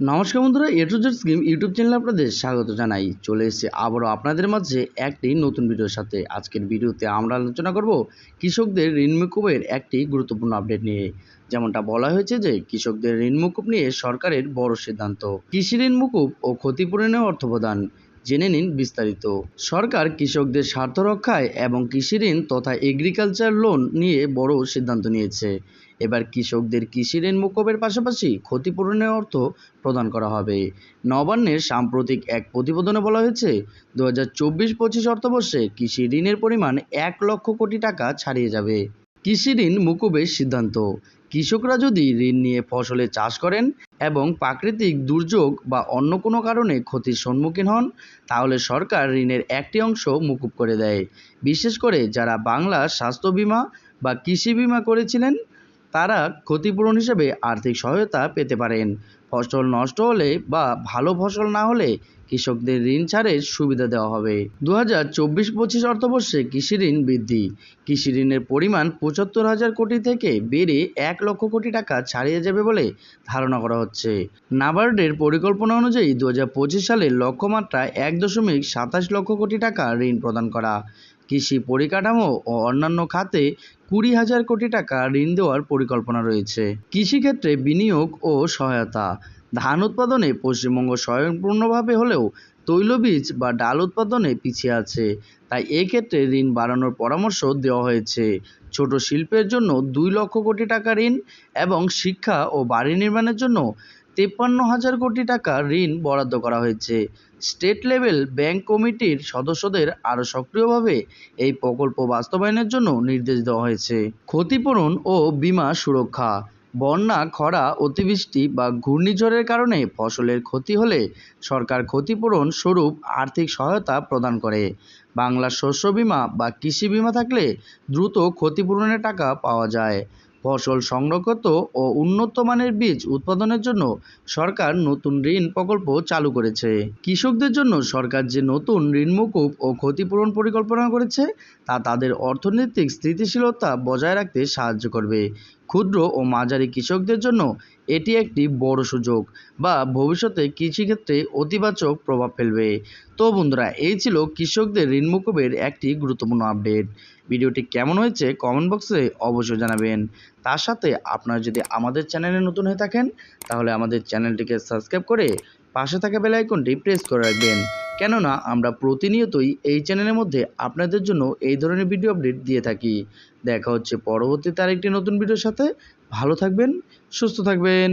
নমস্কার বন্ধুরা A to Z scheme YouTube চ্যানেলে আপনাদের স্বাগত জানাই। চলে এসেছে আবারও আপনাদের মাঝে একটি নতুন ভিডিওর সাথে। আজকের ভিডিওতে আমরা আলোচনা করব কৃষকদের ঋণ মুকুবের একটি গুরুত্বপূর্ণ আপডেট নিয়ে। যেমনটা বলা হয়েছে যে, কৃষকদের ঋণ মুকুব নিয়ে সরকারের বড় সিদ্ধান্ত। কৃষি ঋণ মুকুব ও ক্ষতিপূরণের অর্থ প্রদান জেনে নিন বিস্তারিত। সরকার কৃষকদের স্বার্থ রক্ষায় এবং কৃষি ঋণ তথা এগ্রিকালচার লোন নিয়ে বড় সিদ্ধান্ত নিয়েছে। এবার কৃষকদের কৃষি ঋণ মুকুবের পাশাপাশি ক্ষতিপূরণের অর্থ প্রদান করা হবে। নবান্নের সাম্প্রতিক এক প্রতিবেদনে বলা হয়েছে দু হাজার চব্বিশ পঁচিশ অর্থবর্ষে কৃষি ঋণের পরিমাণ এক লক্ষ কোটি টাকা ছাড়িয়ে যাবে। কৃষি ঋণ মুকুবের সিদ্ধান্ত কৃষকরা যদি ঋণ নিয়ে ফসলের চাষ করেন এবং প্রাকৃতিক দুর্যোগ বা অন্য কোনো কারণে ক্ষতির সম্মুখীন হন, তাহলে সরকার ঋণের একটি অংশ মুকুব করে দেয়। বিশেষ করে যারা বাংলার স্বাস্থ্য বীমা বা কৃষি বীমা করেছিলেন তারা ক্ষতিপূরণ হিসেবে আর্থিক সহায়তা পেতে পারেন। ফসল নষ্ট হলে বা ভালো ফসল না হলে কৃষকদের ঋণ ছাড়ের সুবিধা দেওয়া হবে। দু হাজার চব্বিশ পঁচিশ অর্থবর্ষে কৃষি ঋণ বৃদ্ধি। কৃষি ঋণের পরিমাণ পঁচাত্তর হাজার কোটি থেকে বেড়ে এক লক্ষ কোটি টাকা ছাড়িয়ে যাবে বলে ধারণা করা হচ্ছে। নাবার্ডের পরিকল্পনা অনুযায়ী দু হাজার পঁচিশ সালের লক্ষ্যমাত্রা এক দশমিক সাতাশ লক্ষ কোটি টাকা ঋণ প্রদান করা। কৃষি পরিকাঠামো ও অন্যান্য খাতে কুড়ি হাজার কোটি টাকা ঋণ দেওয়ার পরিকল্পনা রয়েছে। কৃষিক্ষেত্রে বিনিয়োগ ও সহায়তা। ধান উৎপাদনে পশ্চিমবঙ্গ স্বয়ংপূর্ণভাবে হলেও তৈলবীজ বা ডাল উৎপাদনে পিছিয়ে আছে। তাই এক্ষেত্রে ঋণ বাড়ানোর পরামর্শ দেওয়া হয়েছে। ছোট শিল্পের জন্য দুই লক্ষ কোটি টাকা ঋণ এবং শিক্ষা ও বাড়ি নির্মাণের জন্য তেপ্পান্ন হাজার কোটি টাকা ঋণ বরাদ্দ করা হয়েছে। স্টেট লেভেল ব্যাংক কমিটির সদস্যদের আরও সক্রিয়ভাবে এই প্রকল্প বাস্তবায়নের জন্য নির্দেশ দেওয়া হয়েছে। ক্ষতিপূরণ ও বীমা সুরক্ষা, বন্যা, খরা, অতিবৃষ্টি বা ঘূর্ণিঝড়ের কারণে ফসলের ক্ষতি হলে সরকার ক্ষতিপূরণ স্বরূপ আর্থিক সহায়তা প্রদান করে। বাংলার শস্য বীমা বা কৃষি বিমা থাকলে দ্রুত ক্ষতিপূরণের টাকা পাওয়া যায়। ফসল সংরক্ষিত ও উন্নত মানের বীজ উৎপাদনের জন্য সরকার নতুন ঋণ প্রকল্প চালু করেছে। কৃষকদের জন্য সরকার যে নতুন ঋণ মকুব ও ক্ষতিপূরণ পরিকল্পনা করেছে, তা তাদের অর্থনৈতিক স্থিতিশীলতা বজায় রাখতে সাহায্য করবে। ক্ষুদ্র ও মাঝারি কৃষকদের জন্য এটি একটি বড় সুযোগ বা ভবিষ্যতে কৃষিক্ষেত্রে অতিবাচক প্রভাব ফেলবে। তো বন্ধুরা, এই ছিল কৃষকদের ঋণ মুকুবের একটি গুরুত্বপূর্ণ আপডেট। ভিডিওটি কেমন হয়েছে কমেন্ট বক্সে অবশ্যই জানাবেন। তার সাথে আপনারা যদি আমাদের চ্যানেলে নতুন হয়ে থাকেন, তাহলে আমাদের চ্যানেলটিকে সাবস্ক্রাইব করে পাশে থাকা বেল আইকনটি প্রেস করে রাখবেন। কেননা আমরা প্রতিনিয়তই এই চ্যানেলের মধ্যে আপনাদের জন্য এই ধরনের ভিডিও আপডেট দিয়ে থাকি। দেখা হচ্ছে পরবর্তীতে আরেকটি নতুন ভিডিওর সাথে। ভালো থাকবেন, সুস্থ থাকবেন।